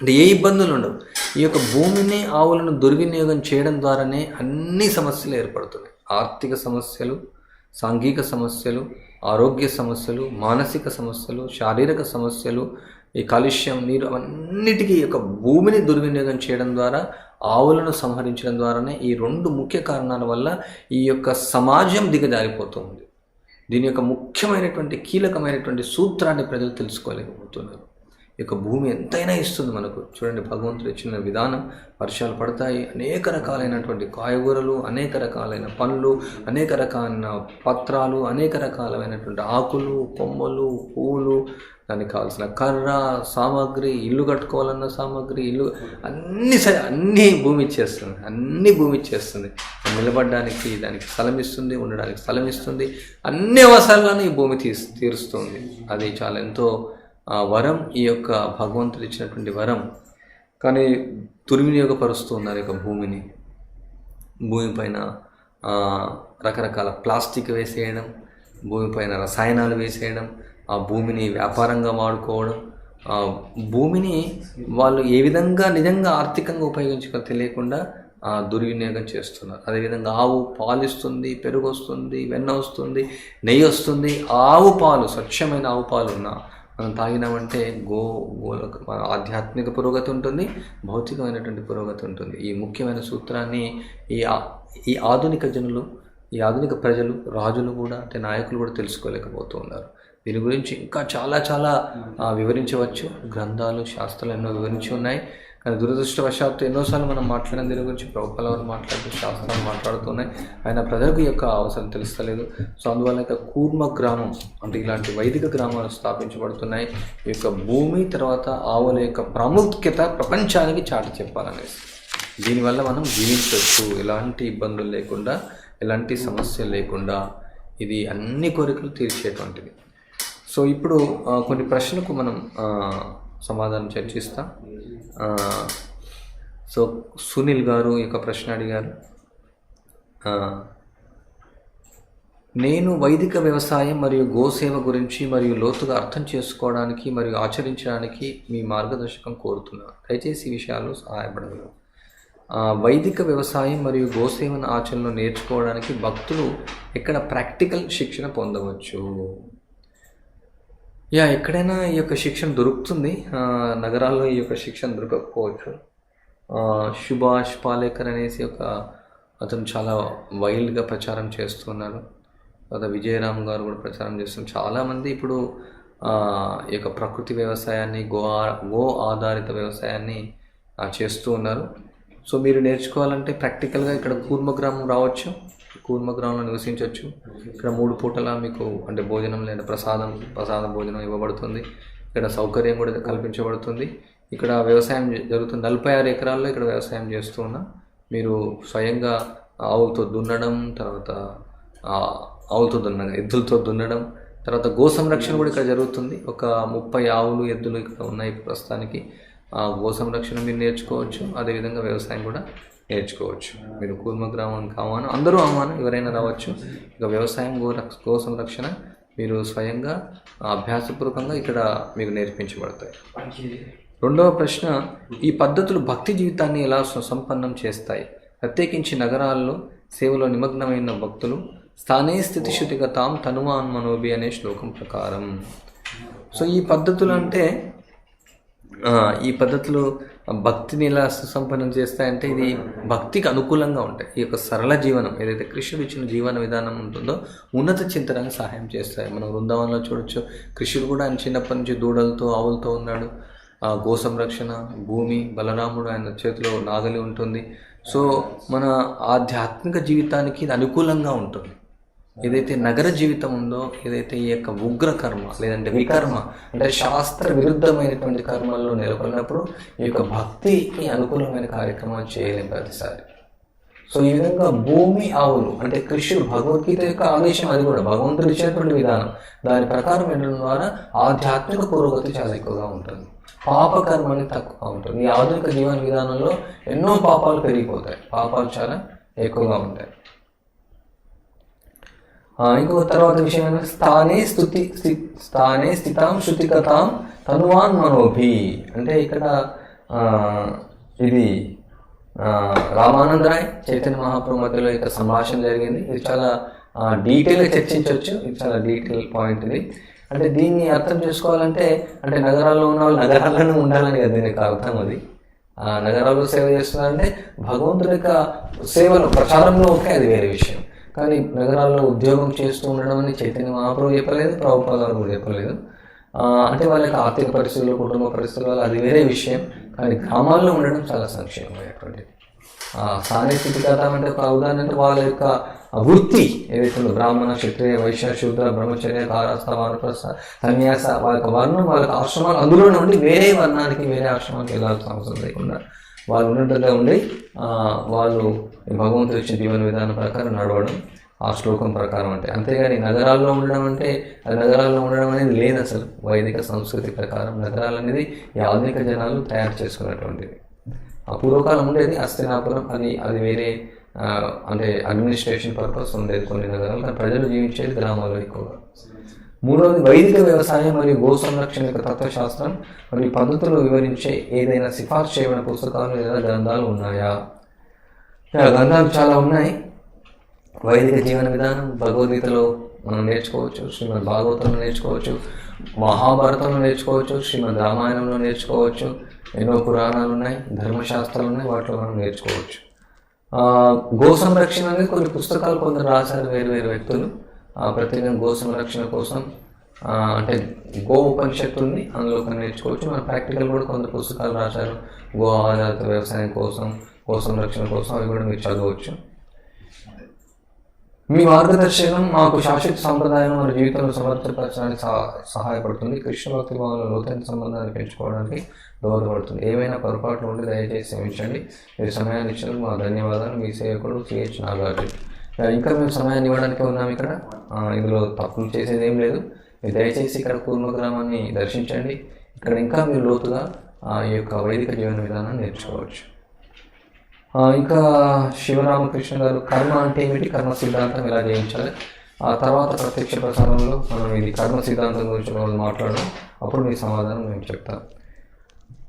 అంటే ఏ ఇబ్బందులు ఉండవు. ఈ యొక్క భూమిని ఆవులను దుర్వినియోగం చేయడం ద్వారానే అన్ని సమస్యలు ఏర్పడుతున్నాయి. ఆర్థిక సమస్యలు సాంఘిక సమస్యలు ఆరోగ్య సమస్యలు మానసిక సమస్యలు శారీరక సమస్యలు ఈ కాలుష్యం నీరు అవన్నిటికీ యొక్క భూమిని దుర్వినియోగం చేయడం ద్వారా ఆవులను సంహరించడం ద్వారానే ఈ రెండు ముఖ్య కారణాల వల్ల ఈ యొక్క సమాజం దిగజారిపోతుంది దీని యొక్క ముఖ్యమైనటువంటి కీలకమైనటువంటి సూత్రాన్ని ప్రజలు తెలుసుకోలేకపోతున్నారు. యొక్క భూమి ఎంతైనా ఇస్తుంది మనకు. చూడండి భగవంతుడు ఇచ్చిన విధానం. వర్షాలు పడతాయి అనేక రకాలైనటువంటి కాయగూరలు అనేక రకాలైన పండ్లు అనేక రకాలైన పత్రాలు అనేక రకాలైనటువంటి ఆకులు కొమ్మలు పూలు దానికి కావాల్సిన కర్ర సామాగ్రి ఇల్లు కట్టుకోవాలన్న సామాగ్రి ఇల్లు అన్ని స- అన్నీ భూమి ఇచ్చేస్తుంది. అన్ని భూమి ఇచ్చేస్తుంది. నిలబడడానికి దానికి స్థలం ఇస్తుంది ఉండడానికి స్థలం ఇస్తుంది. అన్ని అవసరాలను ఈ భూమి తీస్ తీరుస్తుంది. అది చాలా ఎంతో ఆ, వరం ఈ యొక్క భగవంతుడు ఇచ్చినటువంటి వరం. కానీ దుర్వినియోగపరుస్తూ ఉన్నారు యొక్క భూమిని భూమిపైన రకరకాల ప్లాస్టిక్ వేసేయడం భూమిపైన రసాయనాలు వేసేయడం ఆ భూమిని వ్యాపారంగా వాడుకోవడం భూమిని వాళ్ళు ఏ విధంగా నిజంగా ఆర్థికంగా ఉపయోగించుకో తెలియకుండా దుర్వినియోగం చేస్తున్నారు. అదేవిధంగా ఆవు పాలు ఇస్తుంది పెరుగు వస్తుంది వెన్న వస్తుంది నెయ్యి వస్తుంది. ఆవు పాలు స్వచ్ఛమైన ఆవు పాలు ఉన్న మనం తాగినామంటే గో గో ఆధ్యాత్మిక పురోగతి ఉంటుంది భౌతికమైనటువంటి పురోగతి ఉంటుంది. ఈ ముఖ్యమైన సూత్రాన్ని ఈ ఈ ఆధునిక జనులు ఈ ఆధునిక ప్రజలు రాజులు కూడా అంటే నాయకులు కూడా తెలుసుకోలేకపోతూ ఉన్నారు దీని గురించి ఇంకా చాలా చాలా వివరించవచ్చు. గ్రంథాలు శాస్త్రాలు ఎన్నో వివరించి ఉన్నాయి. కానీ దురదృష్టవశాత్తు ఎన్నోసార్లు మనం మాట్లాడిన దీని గురించి ప్రభుత్వాల వారు మాట్లాడుతూ శాస్త్రాలు మాట్లాడుతున్నాయి. ఆయన ప్రజలకు యొక్క అవసరం తెలుస్తలేదు. సో అందువల్ల ఇక కూర్మ గ్రామం అంటే ఇలాంటి వైదిక గ్రామాలు స్థాపించబడుతున్నాయి. ఈ యొక్క భూమి తర్వాత ఆవుల యొక్క ప్రాముఖ్యత ప్రపంచానికి చాటి చెప్పాలనేసి. దీనివల్ల మనం జీవించవచ్చు. ఎలాంటి ఇబ్బందులు లేకుండా ఎలాంటి సమస్యలు లేకుండా ఇది అన్ని కోరికలు తీర్చేటువంటిది. సో ఇప్పుడు కొన్ని ప్రశ్నలకు మనం సమాధానం చర్చిస్తా. సో సునీల్ గారు ఈ యొక్క ప్రశ్న అడిగారు. నేను వైదిక వ్యవసాయం మరియు గోసేవ గురించి మరియు లోతుగా అర్థం చేసుకోవడానికి మరియు ఆచరించడానికి మీ మార్గదర్శకం కోరుతున్నాను దయచేసి ఈ విషయాలు సహాయపడగలరు వైదిక వ్యవసాయం మరియు గోసేవన ఆచరణలో నేర్చుకోవడానికి భక్తులు ఎక్కడ ప్రాక్టికల్ శిక్షణ పొందవచ్చు? యా ఎక్కడైనా ఈ యొక్క శిక్షణ దొరుకుతుంది. నగరాల్లో ఈ యొక్క శిక్షణ దొరకకపోవచ్చు. సుభాష్ పాలేకర్ అనేసి ఒక అతను చాలా వైల్డ్గా ప్రచారం చేస్తున్నారు తర్వాత విజయరామ్ గారు కూడా ప్రచారం చేస్తున్నారు. చాలామంది ఇప్పుడు ఈ యొక్క ప్రకృతి వ్యవసాయాన్ని గో గో ఆధారిత వ్యవసాయాన్ని చేస్తూ ఉన్నారు. సో మీరు నేర్చుకోవాలంటే ప్రాక్టికల్గా ఇక్కడ కూర్మ గ్రామం రావచ్చు. కూర్మ గ్రామంలో నివసించవచ్చు. ఇక్కడ మూడు పూటలా మీకు అంటే భోజనం లేదా ప్రసాదం ప్రసాద భోజనం ఇవ్వబడుతుంది. ఇక్కడ సౌకర్యం కూడా కల్పించబడుతుంది. ఇక్కడ వ్యవసాయం జ- జరుగుతుంది. నలభై ఆరు ఎకరాల్లో ఇక్కడ వ్యవసాయం చేస్తూ ఉన్నా మీరు స్వయంగా ఆవులతో దున్నడం తర్వాత ఆవులతో దున్నడం ఎద్దులతో దున్నడం తర్వాత గో సంరక్షణ కూడా ఇక్కడ జరుగుతుంది. ఒక ముప్పై ఆవులు ఎద్దులు ఇక్కడ ఉన్నాయి ప్రస్తుతానికి. ఆ గో సంరక్షణ మీరు నేర్చుకోవచ్చు. అదేవిధంగా వ్యవసాయం కూడా నేర్చుకోవచ్చు. మీరు కూర్మ గ్రామానికి ఆహ్వానం అందరూ ఆహ్వానం ఎవరైనా రావచ్చు. ఇక వ్యవసాయం గో రక్ష- గో సంరక్షణ మీరు స్వయంగా అభ్యాసపూర్వకంగా ఇక్కడ మీకు నేర్పించబడతాయి. రెండవ ప్రశ్న ఈ పద్ధతులు భక్తి జీవితాన్ని ఎలా సుసంపన్నం చేస్తాయి? ప్రత్యేకించి నగరాల్లో సేవలో నిమగ్నమైన భక్తులు స్థానే స్థితిశుతిగా తాం తనువాన్ మనోభి అనే శ్లోకం ప్రకారం. సో ఈ పద్ధతులు అంటే ఈ పద్ధతులు భక్తిని ఎలా సుసంపన్నం చేస్తాయంటే ఇది భక్తికి అనుకూలంగా ఉంటాయి. ఈ యొక్క సరళ జీవనం ఏదైతే కృష్ణుడు ఇచ్చిన జీవన విధానం ఉంటుందో ఉన్నత చింతనకు సహాయం చేస్తాయి. మనం వృందావనంలో చూడొచ్చు కృష్ణుడు కూడా ఆయన చిన్నప్పటి నుంచి దూడలతో ఆవులతో ఉన్నాడు. ఆ గో సంరక్షణ భూమి బలరాముడు ఆయన చేతిలో నాగలి ఉంటుంది. సో మన ఆధ్యాత్మిక జీవితానికి ఇది అనుకూలంగా ఉంటుంది. ఏదైతే నగర జీవితం ఉందో ఏదైతే ఈ యొక్క ఉగ్ర కర్మ లేదంటే వికర్మ అంటే శాస్త్ర విరుద్ధమైనటువంటి కర్మల్లో నెలకొన్నప్పుడు ఈ యొక్క భక్తికి అనుకూలమైన కార్యక్రమాలు చేయలేం ప్రతిసారి. సో ఈ విధంగా భూమి ఆవులు అంటే కృష్ణుడు భగవద్గీత యొక్క ఆదేశం అది కూడా భగవంతుడు ఇచ్చినటువంటి విధానం దాని ప్రకారం వెళ్ళడం ద్వారా ఆధ్యాత్మిక పురోగతి చాలా ఎక్కువగా ఉంటుంది. పాపకర్మ అనేది తక్కువగా ఉంటుంది. ఈ ఆధునిక జీవన విధానంలో ఎన్నో పాపాలు పెరిగిపోతాయి. పాపాలు చాలా ఎక్కువగా ఉంటాయి. ఇంకొక ఇంకో తర్వాత విషయం ఏంటంటే స్థానే స్థుతి స్థానే స్థితాం శృతికతాం తనువాన్ మనోభి. అంటే ఇక్కడ ఇది ఆ, రామానందరాయ్ చైతన్య మహాప్రభు మధ్యలో ఇక్కడ సంభాషణ జరిగింది. ఇది చాలా డీటెయిల్గా చర్చించవచ్చు. ఇది చాలా డీటెయిల్ పాయింట్ ఇది. అంటే దీన్ని అర్థం చేసుకోవాలంటే అంటే నగరాల్లో ఉన్న వాళ్ళు నగరాల్లోనే ఉండాలని కదా దీనికి అర్థం అది. నగరాల్లో సేవ చేస్తున్నారంటే భగవంతుడి యొక్క సేవలో ప్రచారంలో ఓకే అది వేరే విషయం. కానీ నగరాల్లో ఉద్యోగం చేస్తూ ఉండడం అని చైతన్య మహాప్రభు చెప్పలేదు ప్రభుపాద గారు కూడా చెప్పలేదు. అంటే వాళ్ళ యొక్క ఆర్థిక పరిస్థితులు కుటుంబ పరిస్థితులు అది వేరే విషయం. కానీ గ్రామాల్లో ఉండడం చాలా సంక్షేమమైనటువంటిది. ఆ అంటే ఒక ఉదాహరణ అంటే వాళ్ళ యొక్క వృత్తి ఏదైతే ఉందో బ్రాహ్మణ క్షత్రియ వైశ్య శూద్ర బ్రహ్మచర్య కారస్థ వానప్రస్థ సన్యాస వాళ్ళ యొక్క వర్ణం వాళ్ళ ఆశ్రమాలు అందులోనే ఉండి వేరే వర్ణానికి వేరే ఆశ్రమానికి వెళ్ళాల్సిన అవసరం లేకుండా వాళ్ళు ఉన్నట్టుగా ఉండి వాళ్ళు ఈ భగవంతుడు ఇచ్చిన జీవన విధానం ప్రకారం నడవడం ఆ శ్లోకం ప్రకారం అంటే. అంతేగాని నగరాల్లో ఉండడం అంటే అది నగరాల్లో ఉండడం అనేది లేదు అసలు. వైదిక సంస్కృతి ప్రకారం నగరాలు అనేది ఈ ఆధునిక జనాలు తయారు చేసుకున్నటువంటిది. ఆ పూర్వకాలం ఉండేది అస్థినాపురం అది అది వేరే అంటే అడ్మినిస్ట్రేషన్ పర్పస్ ఉండేది కొన్ని నగరాలు ప్రజలు జీవించేది గ్రామాల్లో ఎక్కువగా. మూడవది వైదిక వ్యవసాయం మరియు గో సంరక్షణ యొక్క తత్వశాస్త్రం మరియు పద్ధతులు వివరించే ఏదైనా సిఫార్సు చేయబడిన పుస్తకాలు లేదా గ్రంథాలు ఉన్నాయా? గ్రంథాలు చాలా ఉన్నాయి. వైదిక జీవన విధానం భగవద్గీతలో మనం నేర్చుకోవచ్చు శ్రీమద్ భాగవతంలో నేర్చుకోవచ్చు మహాభారతంలో నేర్చుకోవచ్చు శ్రీమద్ రామాయణంలో నేర్చుకోవచ్చు ఎన్నో పురాణాలు ఉన్నాయి ధర్మశాస్త్రాలు ఉన్నాయి వాటిలో మనం నేర్చుకోవచ్చు. గో సంరక్షణ అనేది కొన్ని పుస్తకాలు కొందరు రాశారు వేరు వేరు వ్యక్తులు. ప్రతిదిన గో సంరక్షణ కోసం అంటే గో ఉపనిషత్తుల్ని అందులో కొన్ని నేర్చుకోవచ్చు. మన ప్రాక్టికల్ కూడా కొంత పుస్తకాలు రాశారు. గో ఆధారిత వ్యవసాయం కోసం గో సంరక్షణ కోసం అవి కూడా మీరు చదవచ్చు. మీ మార్గదర్శనం మాకు శాశ్వత సంప్రదాయం మన జీవితంలో సమర్థపరచడానికి సహాయపడుతుంది. కృష్ణ భక్తి భావంలో లోతైన సంబంధాన్ని పెంచుకోవడానికి దోహదపడుతుంది. ఏమైనా పొరపాట్లు ఉంటే దయచేసి క్షమించండి. మీరు సమయాన్ని ఇచ్చినందుకు మా ధన్యవాదాలు. మీ సేవకుడు సిహెచ్ నాగార్జున్. ఇంకా మేము సమయాన్ని ఇవ్వడానికి ఉన్నాం ఇక్కడ. ఇందులో తప్పులు చేసేది ఏం లేదు. మీరు దయచేసి ఇక్కడ కూర్మ గ్రామాన్ని దర్శించండి. ఇక్కడ ఇంకా మీరు లోతుగా ఆ, ఈ యొక్క వైదిక జీవన విధానాన్ని నేర్చుకోవచ్చు. ఇంకా శివరామకృష్ణ గారు కర్మ అంటే ఏమిటి? కర్మ సిద్ధాంతం ఎలా జయించాలి? ఆ తర్వాత ప్రత్యక్ష ప్రసారంలో మనం ఇది కర్మ సిద్ధాంతం గురించి మనం మాట్లాడడం అప్పుడు మీ సమాధానం మేము చెప్తాం.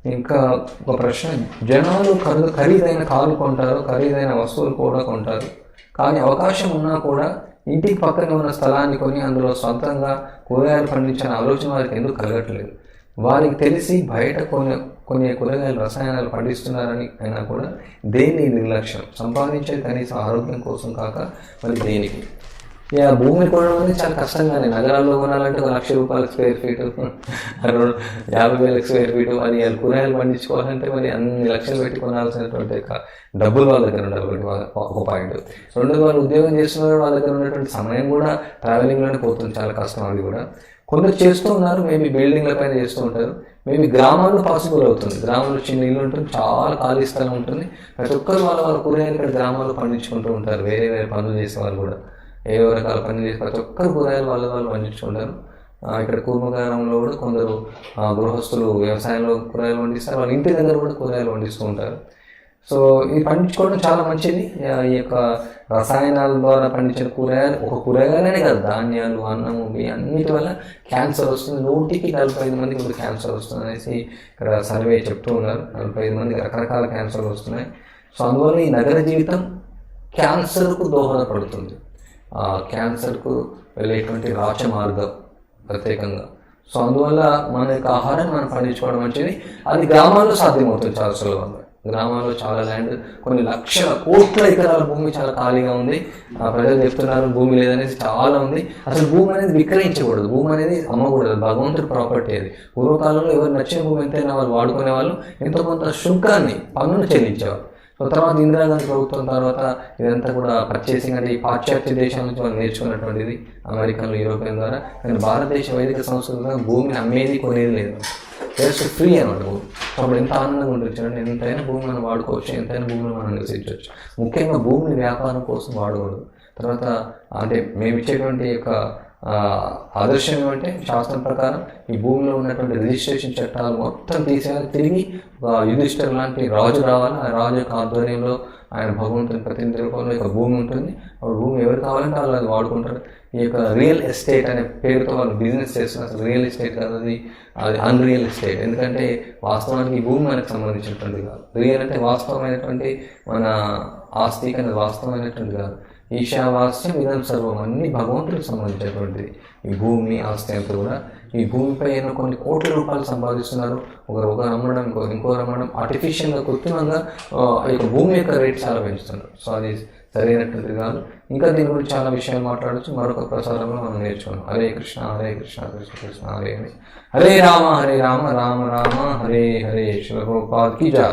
ఇంకా ఒక ప్రశ్న. జనాలు ఖరీదు ఖరీదైన కారు కొంటారు ఖరీదైన వస్తువులు కూడా కొంటారు. కానీ అవకాశం ఉన్నా కూడా ఇంటికి పక్కన ఉన్న స్థలాన్ని కొని అందులో సొంతంగా కూరగాయలు పండించిన ఆలోచన వారికి ఎందుకు కలగట్లేదు? వారికి తెలిసి బయట కొన్ని కొన్ని కూరగాయలు రసాయనాలు పండిస్తున్నారని అయినా కూడా దేని నిర్లక్ష్యం? సంపాదించేది కనీసం ఆరోగ్యం కోసం కాక మరి దేనికి? భూమి కొనడం అనేది చాలా కష్టంగానే. నగరాల్లో కొనాలంటే ఒక లక్ష రూపాయల స్క్వేర్ ఫీట్ రెండు యాభై వేల స్క్వేర్ ఫీట్ అది కూరగాయలు పండించుకోవాలంటే మరి అన్ని లక్షలు పెట్టి కొనాల్సినటువంటి డబ్బులు వాళ్ళ దగ్గర ఉండాలి ఒక పాయింట్. రెండు వాళ్ళు ఉద్యోగం చేస్తున్న వాళ్ళ దగ్గర ఉన్నటువంటి సమయం కూడా ట్రావెలింగ్లోనే పోతుంది. చాలా కష్టం అది కూడా. కొందరు చేస్తూ ఉన్నారు మేబీ బిల్డింగ్ల పైన చేస్తూ ఉంటారు. మేబీ గ్రామాల్లో పాసిబుల్ అవుతుంది. గ్రామంలో చిన్న ఇల్లు ఉంటుంది చాలా ఖాళీ స్థలం ఉంటుంది. ప్రతి ఒక్కరు వాళ్ళ వాళ్ళ కూరగాయలు ఇక్కడ గ్రామాల్లో పండించుకుంటూ ఉంటారు. వేరే వేరే పనులు చేసే వాళ్ళు కూడా. ఏ రకాల పని చేసి ప్రతి ఒక్కరు కూరగాయలు వాళ్ళ వాళ్ళు పండించుకుంటారు ఇక్కడ కూర్మగారంలో కూడా కొందరు గృహస్థులు వ్యవసాయంలో కూరగాయలు పండిస్తారు. వాళ్ళ ఇంటి దగ్గర కూడా కూరగాయలు పండిస్తూ ఉంటారు. సో ఇది పండించుకోవడం చాలా మంచిది. ఈ యొక్క రసాయనాల ద్వారా పండించిన కూరగాయలు ఒక కూరగాయలనే కాదు ధాన్యాలు అన్నము అన్నిటి వల్ల క్యాన్సర్ వస్తుంది. నూటికి నలభై ఐదు మందికి ఇప్పుడు క్యాన్సర్ వస్తుంది అనేసి ఇక్కడ సర్వే చెప్తూ ఉన్నారు. నలభై ఐదు మందికి రకరకాల క్యాన్సర్లు వస్తున్నాయి. సో అందువల్ల ఈ నగర జీవితం క్యాన్సర్కు దోహదపడుతుంది. క్యాన్సర్కు వెళ్ళేటువంటి రాచ మార్గం ప్రత్యేకంగా. సో అందువల్ల మన యొక్క ఆహారాన్ని మనం పండించుకోవడం మంచిది అది గ్రామాల్లో సాధ్యమవుతుంది చాలా సులభంగా. గ్రామాల్లో చాలా ల్యాండ్ కొన్ని లక్షల కోట్ల ఎకరాల భూమి చాలా ఖాళీగా ఉంది. ఆ ప్రజలు చెప్తున్నారు భూమి లేదనేది చాలా ఉంది. అసలు భూమి అనేది విక్రయించకూడదు భూమి అనేది అమ్మకూడదు భగవంతుడి ప్రాపర్టీ అది. పూర్వకాలంలో ఎవరు నచ్చిన భూమి ఎంతైనా వాళ్ళు వాడుకునే వాళ్ళు ఎంతో కొంత శుల్కాన్ని పన్నును చెల్లించేవారు సో తర్వాత ఇందిరాగాంధీ ప్రభుత్వం తర్వాత ఇదంతా కూడా పర్చేసింగ్ అంటే ఈ పాశ్చాత్య దేశాల నుంచి మనం నేర్చుకున్నటువంటిది అమెరికన్లు యూరోపియన్ ద్వారా. కానీ భారతదేశ వైదిక సంస్కృతిలో భూమిని అమ్మేది కొనేది లేదు. జస్ట్ ఫ్రీ అనమాట భూమి. అప్పుడు ఎంత ఆనందంగా ఉండొచ్చు చూడండి ఎంతైనా భూమి మనం వాడుకోవచ్చు ఎంతైనా భూమిని మనం నివసించవచ్చు. ముఖ్యంగా భూమిని వ్యాపారం కోసం వాడకూడదు. తర్వాత అంటే మేము ఇచ్చేటువంటి యొక్క ఆదర్శం ఏమంటే శాస్త్రం ప్రకారం ఈ భూమిలో ఉన్నటువంటి రిజిస్ట్రేషన్ చట్టాలు మొత్తం తీసేయాలి. తిరిగి యుధిష్ఠర్ లాంటి రాజు రావాలి. ఆ రాజు యొక్క ఆధ్వర్యంలో ఆయన భగవంతుని ప్రతినిధి రూపంలో యొక్క భూమి ఉంటుంది. ఆ భూమి ఎవరు కావాలంటే వాళ్ళు అది వాడుకుంటారు. ఈ యొక్క రియల్ ఎస్టేట్ అనే పేరుతో వాళ్ళు బిజినెస్ చేస్తున్నారు. అసలు రియల్ ఎస్టేట్ కాదు అది. అది అన్రియల్ ఎస్టేట్ ఎందుకంటే వాస్తవానికి ఈ భూమి మనకు సంబంధించినటువంటి కాదు. రియల్ అంటే వాస్తవమైనటువంటి మన ఆస్తి అనేది వాస్తవమైనటువంటి కాదు ఈశావాస్యం ఇదం సర్వం అన్ని భగవంతుడికి సంబంధించినటువంటిది. ఈ భూమి ఆస్తి అంతా కూడా ఈ భూమిపై ఎన్నో కొన్ని కోట్ల రూపాయలు సంపాదిస్తున్నారు. ఒకరు ఒక అమ్మడం ఇంకో ఇంకో అమ్మడం ఆర్టిఫిషియల్గా కృత్రిమంగా ఈ యొక్క భూమి యొక్క రేట్ చాలా పెంచుతున్నారు. సో అది సరైనటువంటిది కాదు. ఇంకా దీని గురించి చాలా విషయాలు మాట్లాడచ్చు. మరొక ప్రసారంలో మనం నేర్చుకున్నాం హరే కృష్ణ హరే కృష్ణ కృష్ణ కృష్ణ హరే హరే హరే రామ హరే రామ రామ రామ హరే హరే శివ ప్రభుపాద్ కీ జై